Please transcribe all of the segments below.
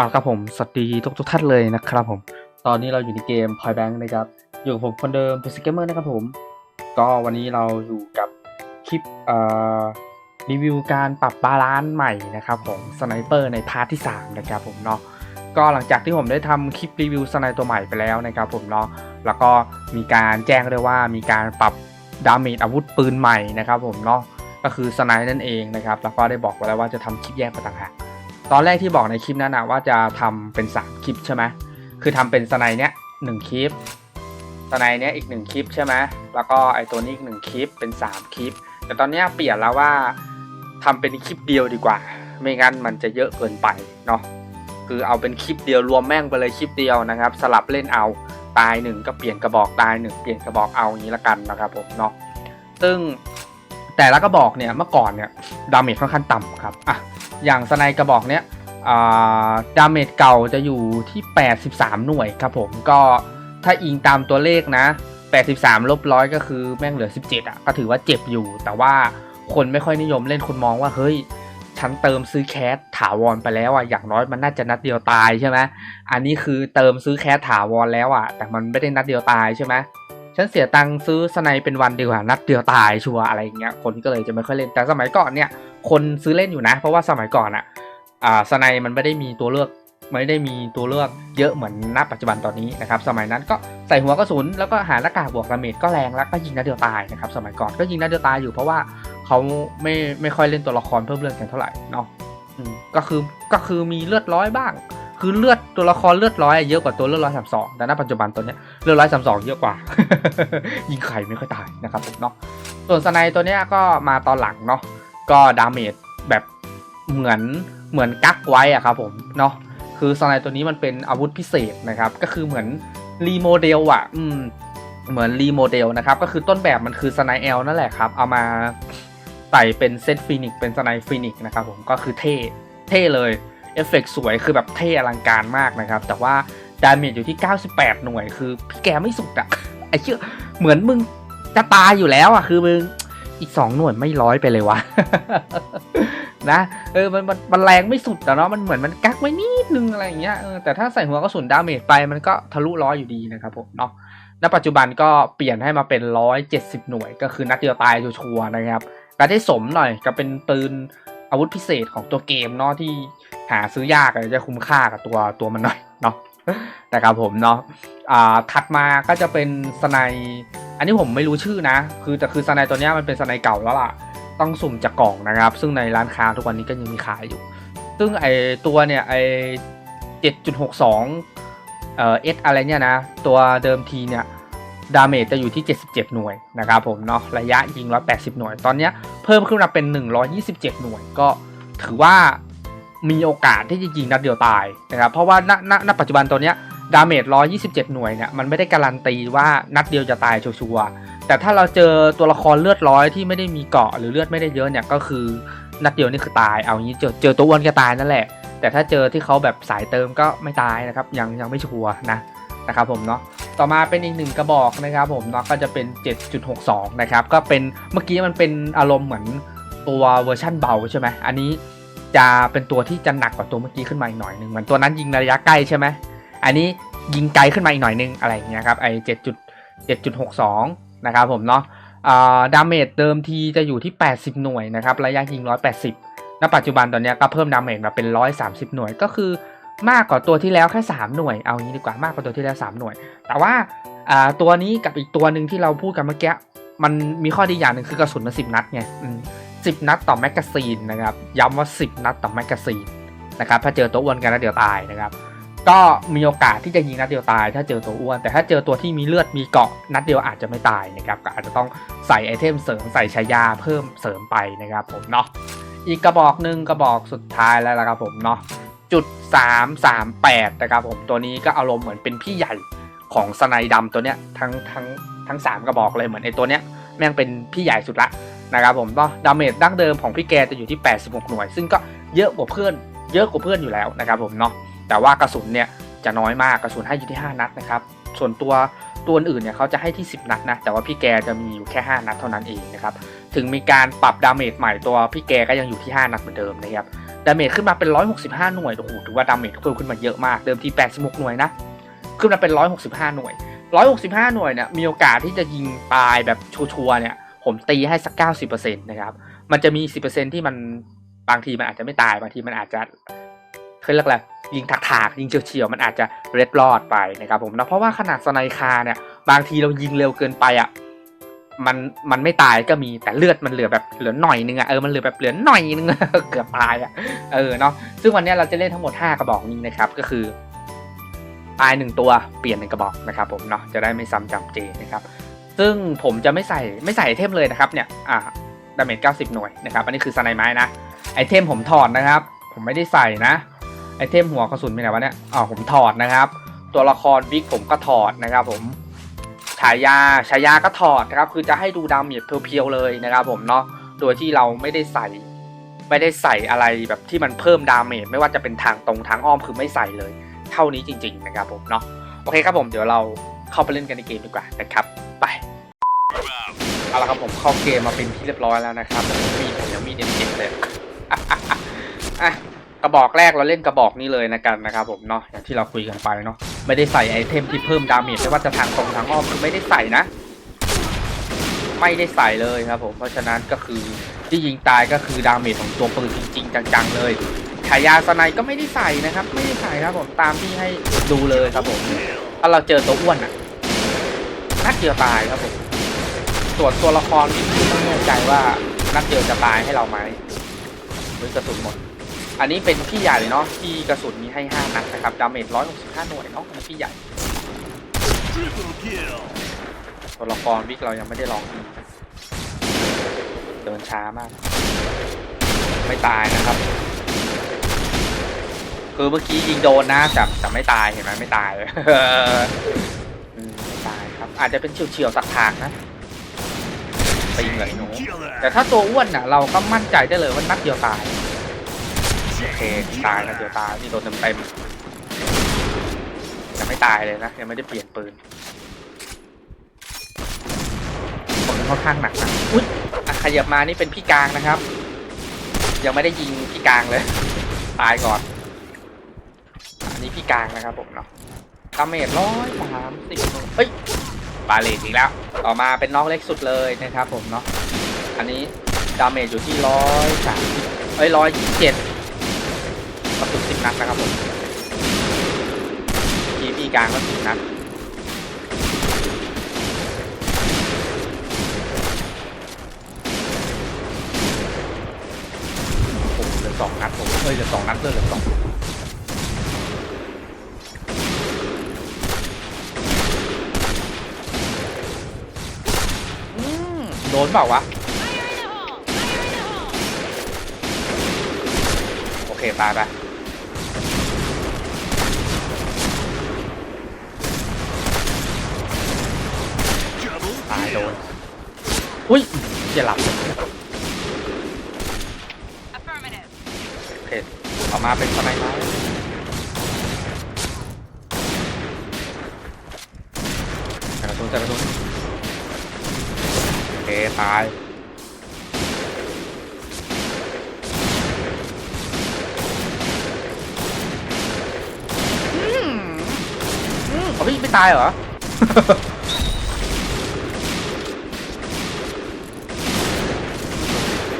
อ่าครับผมสวัสดีทุกทุกท่านเลยนะครับผม ตอนนี้เราอยู่ในเกม Point Bank นะครับ อยู่กับผมคนเดิมเป็นสเกมเมอร์นะครับผม ก็วันนี้เราอยู่กับคลิปเอ่อรีวิวการปรับบาลานซ์ใหม่นะครับผมสไนเปอร์ในพาร์ทที่ 3 นะครับผมเนาะก็หลังจากที่ผมได้ทำคลิปรีวิวสไนตัวใหม่ไปแล้วนะครับผมเนาะแล้วก็มีการแจ้งด้วยว่ามีการปรับดาเมจอาวุธปืนใหม่นะครับผมเนาะก็คือสไนนั่นเองนะครับแล้วก็ได้บอกไว้แล้วว่าจะทำคลิปแยกไปต่างหาก ตอนแรกที่บอกในคลิปนั้นนะว่าจะทำเป็น 3 คลิปใช่ไหมคือทำเป็นสไนเนี้ยหนึ่งคลิปสไนเนี้ยอีกหนึ่งคลิปใช่ไหมแล้วก็ไอตัวนี้อีกหนึ่งคลิปเป็น 3 คลิป แต่ตอนเนี้ยเปลี่ยนแล้วว่าทำเป็นคลิปเดียวดีกว่า ไม่งั้นมันจะเยอะเกินไปเนาะคือเอาเป็นคลิปเดียวรวมแม่งไปเลยคลิปเดียวนะครับ สลับเล่นเอาตายหนึ่งก็เปลี่ยนกระบอกตายหนึ่งเปลี่ยนกระบอกเอาอย่างนี้ละกันนะครับผมเนาะซึ่งแต่ละกระบอกเนี่ยเมื่อก่อนเนี่ยดาเมจค่อนข้างต่ำครับอะ อย่างสไนกระบอกเนี้ยดาเมจเก่าจะอยู่ที่ 83 หน่วยครับผมก็ถ้าอิงตามตัวเลขนะ 83 ลบร้อยก็คือแม่งเหลือ 17 อะ ก็ถือว่าเจ็บอยู่ แต่ว่าคนไม่ค่อยนิยมเล่นคนมองว่าเฮ้ย ฉันเติมซื้อแคสถาวรไปแล้วอะ อย่างน้อยมันน่าจะนัดเดียวตายใช่ไหมอันนี้คือเติมซื้อแคสถาวรแล้วอะ แต่มันไม่ได้นัดเดียวตายใช่ไหม ฉันเสียตังค์ซื้อสไนเป็นวันดีกว่านัดเดียวตายชัวอะไรอย่างเงี้ยคนก็เลยจะไม่ค่อยเล่นแต่สมัยก่อนเนี่ยคนซื้อเล่นอยู่นะ เพราะว่าสมัยก่อนอะอ่าสไนมันไม่ได้มีตัวเลือกไม่ได้มีตัวเลือกเยอะเหมือนณปัจจุบันตอนนี้นะครับสมัยนั้นก็ใส่หัวกระสุนแล้วก็หาหน้ากากบวกดาเมจก็แรงแล้วก็ยิงนัดเดียวตายนะครับสมัยก่อนก็ยิงนัดเดียวตายอยู่เพราะว่าเขาไม่ไม่ค่อยเล่นตัวละครเพิ่มเลือดกันเท่าไหร่เนาะอืมก็คือก็คือมีเลือดร้อยบ้าง คือเลือดตัวละครเลือดร้อยเยอะกว่าตัวเลือดร้อยสามสองแต่ณปัจจุบันตัวเนี้ยเลือดร้อยสามสองเยอะกว่า ยิงไข่ไม่ค่อยตายนะครับผมเนาะส่วนสไนตัวเนี้ยก็มาตอนหลังเนาะก็ดาเมจแบบเหมือนเหมือนกักไว้อะครับผมเนาะคือสไนตัวนี้มันเป็นอาวุธพิเศษนะครับ ก็คือเหมือนรีโมเดลอะอืมเหมือนรีโมเดลนะครับ ก็คือต้นแบบมันคือสไนเอลนั่นแหละครับ เอามาใส่เป็นเซตฟินิกเป็นสไนฟินิกนะครับผมก็คือเท่เท่เลย เอฟเฟกต์สวยคือแบบเท่อลังการมากนะครับ แต่ว่าดาเมจอยู่ที่ 98 หน่วย คือพี่แกไม่สุดอะไอ้เชื่อเหมือนมึงจะตายอยู่แล้วอะคือมึงอีก 2 หน่วยไม่ร้อยไปเลยวะนะเออมันมันมันแรงไม่สุดแต่เนาะมันเหมือนมันกักไว้นิดนึงอะไรอย่างเงี้ยเออแต่ถ้าใส่หัวกระสุนดาเมจไปมันก็ทะลุร้อยอยู่ดีนะครับผมเนาะณปัจจุบันก็เปลี่ยนให้มาเป็น 170 หน่วย ก็คือนัดเดียวตายชัวร์นะครับการได้สมหน่อยก็เป็นปืนอาวุธพิเศษของตัวเกมเนาะที่ หาซื้อยากอาจจะคุ้มค่ากับตัวตัวมันหน่อยเนาะนะครับผมเนาะอ่าถัดมาก็จะเป็นสไนอันนี้ผมไม่รู้ชื่อนะ คือแต่คือสไนตัวเนี้ยมันเป็นสไนเก่าแล้วล่ะ ต้องสุ่มจากกล่องนะครับ ซึ่งในร้านค้าทุกวันนี้ก็ยังมีขายอยู่ ซึ่งไอตัวเนี่ยไอเจ็ดจุดหกสองเอ่อเอสอะไรเนี่ยนะ ตัวเดิมทีเนี่ยดาเมจจะอยู่ที่ 77 หน่วยนะครับผมเนาะระยะยิง 180 หน่วย ตอนเนี้ยเพิ่มขึ้นมาเป็น 127 หน่วย ก็ถือว่า มีโอกาสที่จะยิงนัดเดียวตายนะครับเพราะว่าณณปัจจุบันตัวเนี้ยดาเมจ127 หน่วยเนี่ยมันไม่ได้การันตีว่านัดเดียวจะตายชัวร์แต่ถ้าเราเจอตัวละครเลือดร้อยที่ไม่ได้มีเกาะหรือเลือดไม่ได้เยอะเนี่ยก็คือนัดเดียวนี่คือตาย เอางี้เจอเจอตัวอ้วนก็ตายนั่นแหละ แต่ถ้าเจอที่เขาแบบสายเติมก็ไม่ตายนะครับยังยังไม่ชัวร์นะนะครับผมเนาะต่อมาเป็นอีกหนึ่งกระบอกนะครับผมเนาะก็จะเป็น 7.62 นะครับก็เป็นเมื่อกี้มันเป็นอารมณ์เหมือนตัวเวอร์ชั่นเบาใช่ไหมอันนี้ จะเป็นตัวที่จะหนักกว่าตัวเมื่อกี้ขึ้นมาอีกหน่อยหนึ่งเหมือนตัวนั้นยิงระยะใกล้ใช่ไหมอันนี้ยิงไกลขึ้นมาอีกหน่อยหนึงอะไรอย่างเงี้ยครับไอ้7.7.62นะครับผมเนาะอ่าดาเมจเดิมทีจะอยู่ที่ 80 หน่วยนะครับระยะยิง 180 ณ ปัจจุบันตอนนี้ก็เพิ่มดาเมจมาเป็น 130 หน่วยก็คือมากกว่าตัวที่แล้วแค่ 3 หน่วย เอางี้ดีกว่ามากกว่าตัวที่แล้ว 3 หน่วย แต่ว่าอ่าตัวนี้กับอีกตัวหนึ่งที่เราพูดกันเมื่อกี้มันมีข้อดีอย่างหนึ่งคือกระสุนมันสิบนัดไง สิบนัดต่อแมกกาซีนนะครับ ย้ำว่า 10 นัดต่อแมกกาซีนนะครับถ้าเจอตัวอ้วนกันนัดเดียวตายนะครับ ก็มีโอกาสที่จะยิงนัดเดียวตาย ถ้าเจอตัวอ้วน แต่ถ้าเจอตัวที่มีเลือดมีเกาะนัดเดียวอาจจะไม่ตายนะครับก็อาจจะต้องใส่ไอเทมเสริมใส่ชายาเพิ่มเสริมไปนะครับผมเนาะอีกกระบอกหนึ่งกระบอกสุดท้ายแล้วละครับผมเนาะจุด338นะครับผมตัวนี้ก็อารมณ์เหมือนเป็นพี่ใหญ่ของสไนดำตัวเนี้ยทั้งทั้งทั้งสามกระบอกเลยเหมือนไอตัวเนี้ยแม่งเป็นพี่ใหญ่สุดละ นะครับผมก็ดาเมจดั้งเดิมของพี่แกจะอยู่ที่ 86 หน่วย ซึ่งก็เยอะกว่าเพื่อน เยอะกว่าเพื่อนอยู่แล้วนะครับผมเนาะแต่ว่ากระสุนเนี่ยจะน้อยมากกระสุนให้อยู่ที่ 5 นัดนะครับส่วนตัวตัวอื่นเนี่ยเขาจะให้ที่ 10 นัดนะแต่ว่าพี่แกจะมีอยู่แค่ 5 นัดเท่านั้นเองนะครับถึงมีการปรับดาเมจใหม่ตัวพี่แกก็ยังอยู่ที่ 5 นัดเหมือนเดิมนะครับดาเมจขึ้นมาเป็น 165 หน่วยโอ้โหถือว่าดาเมจเพิ่มขึ้นมาเยอะมากเดิมที86 หน่วยนะขึ้นมาเป็น 165 หน่วย 165 หน่วยเนี่ยมีโอกาสที่จะยิงตายแบบชัวร์เนี่ย ผมตีให้สัก 90%นะครับ มันจะมี 10%ที่มันบางทีมันอาจจะไม่ตายบางทีมันอาจจะเขาเรียกอะไรยิงถากๆยิงเฉียวๆมันอาจจะเร็ดรอดไปนะครับผมนะเพราะว่าขนาดสไนคาเนี่ยบางทีเรายิงเร็วเกินไปอะมันมันไม่ตายก็มีแต่เลือดมันเหลือแบบเหลือหน่อยนึงอะเออมันเหลือแบบเหลือหน่อยนึง เกือบตายอะเออเนาะซึ่งวันนี้เราจะเล่นทั้งหมด 5 กระบอกนี้นะครับก็คือตายหนึ่งตัวเปลี่ยนหนึ่งกระบอกนะครับผมเนาะจะได้ไม่ซ้ำจำเจนะครับ ซึ่งผมจะไม่ใส่ไม่ใส่ไอเทมเลยนะครับเนี่ยอ่าดาเมจ90 หน่วยนะครับ อันนี้คือสไนไม้นะ ไอเทมผมถอดนะครับ ผมไม่ได้ใส่นะ ไอเทมหัวกระสุนเป็นไหนวะเนี่ยอ๋อผมถอดนะครับ ตัวละครวิกผมก็ถอดนะครับ ผมฉายาฉายาก็ถอดนะครับ คือจะให้ดูดาเมจเพียวๆเลยนะครับ ผมเนาะ โดยที่เราไม่ได้ใส่ ไม่ได้ใส่อะไรแบบที่มันเพิ่มดาเมจไม่ว่าจะเป็นทางตรงทางอ้อมคือไม่ใส่เลย เท่านี้จริง ๆ นะครับ ผมเนาะ โอเคครับผม เดี๋ยวเรา เข้าไปเล่นกันในเกมดีกว่านะครับ ไปเอาละครับผมเข้าเกมมาเป็นที่เรียบร้อยแล้วนะครับมีผมยังมีเด็ดๆเลยอะกระบอกแรกเราเล่นกระบอกนี้เลยนะกันนะครับผมเนาะอย่างที่เราคุยกันไปเนาะไม่ได้ใส่ไอเทมที่เพิ่มดาเมจไม่ว่าจะทางตรงทางอ้อมคือไม่ได้ใส่นะ ไม่ได้ใส่เลยครับผมเพราะฉะนั้นก็คือที่ยิงตายก็คือดาเมจของตัวปืนจริงๆจังๆเลย ฉายาสไนก็ไม่ได้ใส่นะครับ ไม่ได้ใส่ครับผมตามที่ให้ดูเลยครับผมถ้าเราเจอตัวอ้วนอะนัดเดียวตายครับผมส่วนตัวละครที่ไม่แน่ใจว่านัดเดียวจะตายให้เราไหมหรือกระสุนหมด อันนี้เป็นพี่ใหญ่เนาะที่กระสุนมีให้5นัดนะครับดาเมจ165หน่วยเนาะเป็นพี่ใหญ่ตัวละครวิกเรายังไม่ได้ลองยิงเดินช้ามาก ไม่ตายนะครับ คือเมื่อกี้ยิงโดนนะแต่แต่ไม่ตายเห็นไหมไม่ตายเลยอืมไม่ตายครับ อาจจะเป็นเฉียวๆสักทางนะไปยิงเลยหนูแต่ถ้าตัวอ้วนน่ะ เราก็มั่นใจได้เลยว่านัดเดียวตายโอเคตายนัดเดียวตายนี่โดนเต็มๆยังไม่ตายเลยนะยังไม่ได้เปลี่ยนปืนผมค่อนข้างหนักนะอุ้ยขยับมานี่เป็นพี่กลางนะครับ ยังไม่ได้ยิงพี่กลางเลย ตายก่อน อันนี้พี่กลางนะครับผมเนาะดาเมจร้อยสามสิบเฮ้ยบาเลตอีกแล้ว ต่อมาเป็นน้องเล็กสุดเลยนะครับผมเนาะอันนี้ดาเมจอยู่ที่ร้อยสามเอ้ยร้อยยี่สิบเจ็ดกระสุนสิบนัดนะครับผมทีพีกลางก็สิบนัดโอ้โหเหลือสองนัดผมเอ้ยเหลือสองนัดเลยเหลือสองอืมโดนเปล่าวะ โอเคตายไปตายโดน อุ้ยจะหลับ Affirmative. โอเออกมาเป็นสไนไม้แต่กระสุนแต่กระสุนโอ เคตายอืมอืมเฮ้ยไม่ตายเหรอ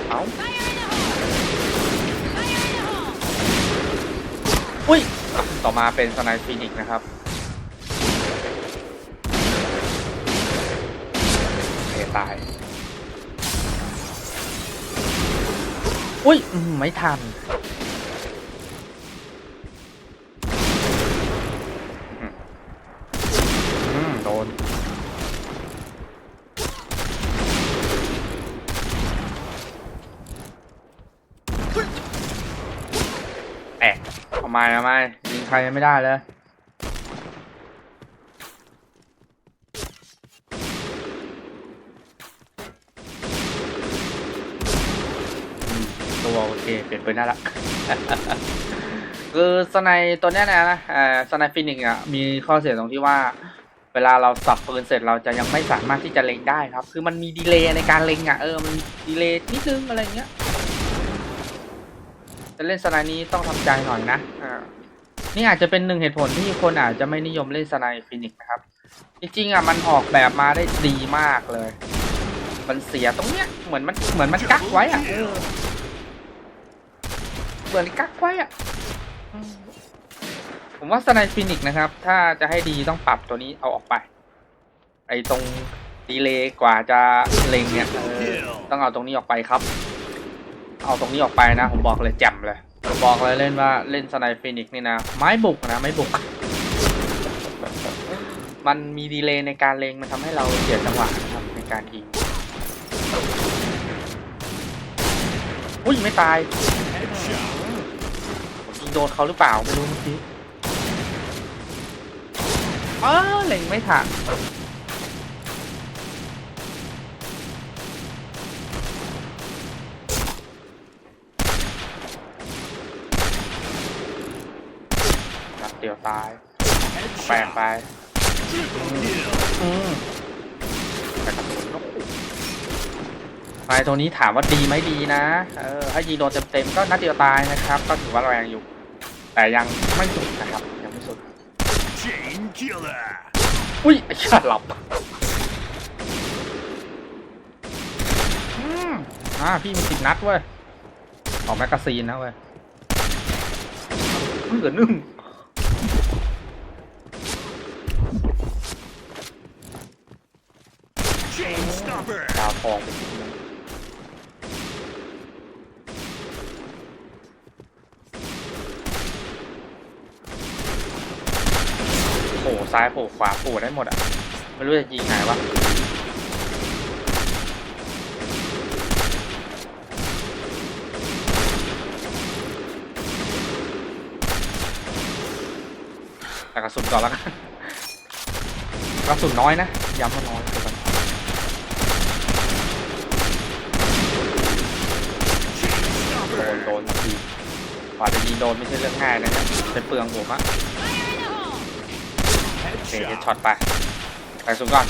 เอ้าอุ้ย ต่อมาเป็นสไนฟีนิกนะครับโอเค ตาย อุ้ยไม่ทันโดนแอะทำไมทำไมยิงใครไม่ได้เลย ตัวโอเค เปลี่ยนปืนได้ละคือสไนตัวเนี้ยนะนะเอ่อสไนฟินิกอะมีข้อเสียตรงที่ว่า เวลาเราสับปืนเสร็จเราจะยังไม่สามารถที่จะเล็งได้ครับ คือมันมีดีเลย์ในการเล็งอะเออมันดีเลย์นิดนึงอะไรเงี้ยจะเล่นสไนด์นี้ต้องทำใจหน่อยนะอ่านี่อาจจะเป็นหนึ่งเหตุผลที่คนอาจจะไม่นิยมเล่นสไนด์ฟินิกนะครับ จริงๆอะมันออกแบบมาได้ดีมากเลย มันเสียตรงเนี้ยเหมือนมันเหมือนมันกักไว้อะ เออเหมือนกักไว้อะผมว่าสไนฟินิกนะครับ ถ้าจะให้ดีต้องปรับตัวนี้เอาออกไป ไอ้ตรงดีเลย์กว่าจะเล็งเนี่ยต้องเอาตรงนี้ออกไปครับ เอาตรงนี้ออกไปนะ ผมบอกเลยแจ่มเลยผมบอกเลยเล่นว่าเล่นสไนฟินิกนี่นะ ไม้บุกนะไม้บุก มันมีดีเลย์ในการเล็งมันทำให้เราเสียจังหวะนะครับในการยิงอุ้ยไม่ตาย Headshot. ผมยิง โดนเขาหรือเปล่าไม่รู้เมื่อกี้เออเล็งไม่ทันนัดเดียวตายแปลกไปอืมแต่กระสุนก็ไฟตัวนี้ถามว่าดีไหมดีนะ เออ ถ้ายิงโดนเต็มๆก็นัดเดียวตายนะครับ ก็ถือว่าแรงอยู่ แต่ยังไม่สุดนะครับ ยังไม่สุด Chain killer. อุ้ยไอ้ชาหลับอืมอ่าพี่มีสิบนัดเว้ยออกแมกกาซีนนะเว้ยเหลือหนึ่ง Chain stopper. ดาวทองไปทีนึงโผล่ ซ้ายโผล่ขวาโผล่ได้หมดอะไม่รู้จะยิงไงวะแต่กระสุนก่อนแล้วกันกระสุนน้อยนะย้ำว่าน้อยกระสุน Chain โดน stopper. โดนทันทีกว่าจะยิงโดนไม่ใช่เรื่องง่ายนะเนี่ยเป็นเปลืองผมอะ เคเฮด Headshot. ช็อตไป ไปสูงก่อน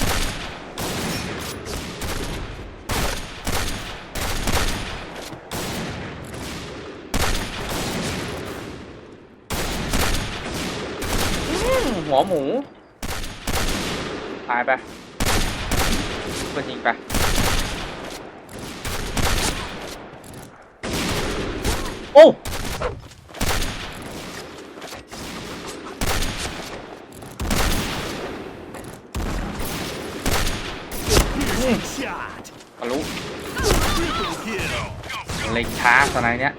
อืมหัวหมู ตายไปเพื่อนยิงไปโอ้ Piercing shot. ทะลุ Triple kill. เล็งช้าสไนด์เนี้ย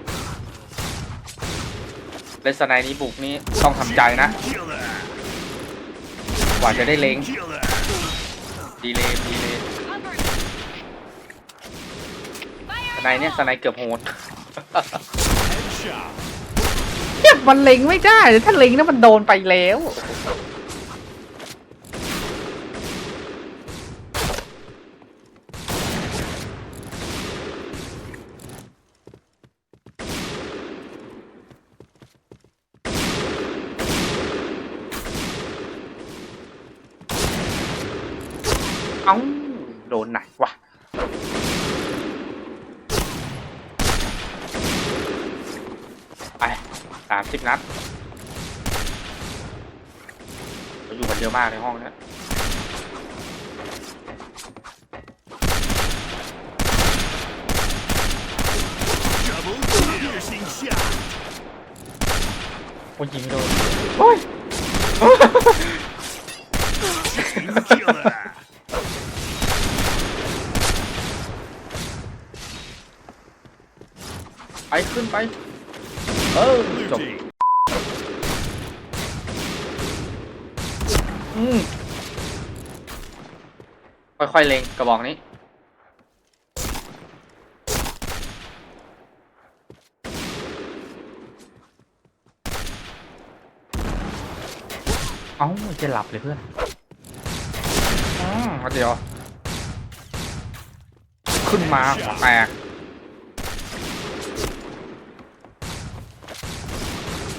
เลสไนด์นี้บุกนี่ต้องทำใจนะ กว่าจะได้เล็งดีเลยดีเลยสไนน์เนี้ยสไนด์เกือบโหดเนี่ยมันเล็งไม่ได้ถ้าเล็งแล้วมันโดนไปแล้ว อ้าโดนไหนวะไปสามสิบนัดเราอยู่กันเยอะมากในห้องเนี้ย Double piercing shot. โอ้ยยิงไม่โดนโอ้ย Chain killer. ไปขึ้นไป เออ จบ Blue team. อืม ค่อยๆเล็งกระบอกนี้ เอ้าจะหลับเลยเพื่อนอืมเดี๋ยว ขึ้นมาหัวแตก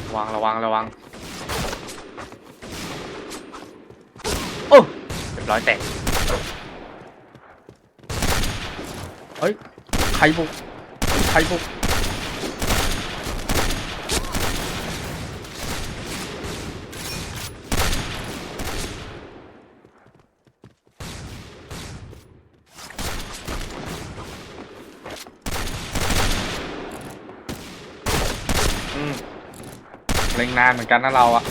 ระวังระวังระวัง โอ้เรียบร้อยแตก เอ้ยใครบุกใครบุกเล็งนานเหมือนกันนะเราอะ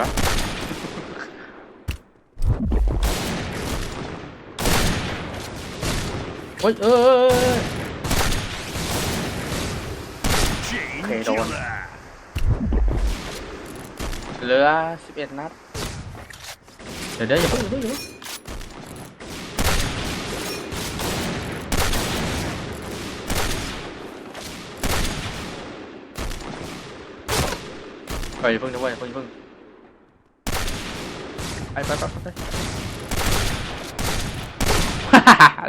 วะเฮ้ยเออเออเออ Chain Okay, don't. killer. เหลือสิบเอ็ดนัด เดี๋ยวเดี๋ยวอย่าเพิ่งอย่าเพิ่งอย่าเพิ่งเฮ้ยอย่าเพิ่งนะเว้ยอย่าเพิ่งอย่าเพิ่ง ไปไปไปไป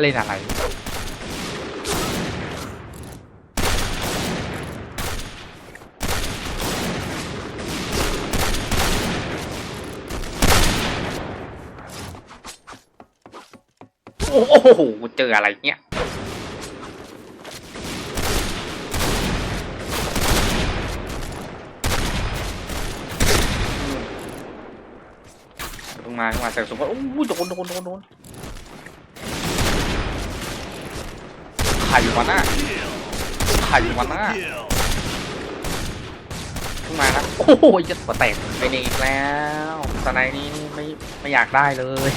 เล่นอะไร โอ้โห เจออะไรเนี่ย งมาเพิ่งมาแต่สมมติว่าโอ้ยโดนโดนโดนโดนใครวะน่ะ Kill. ใครวะน่ะ Kill. เพิ่งมานะโอ้โหจะมาแตกไปนี่อีกแล้วตอนไหนนี้นี่ไม่ไม่อยากได้เลย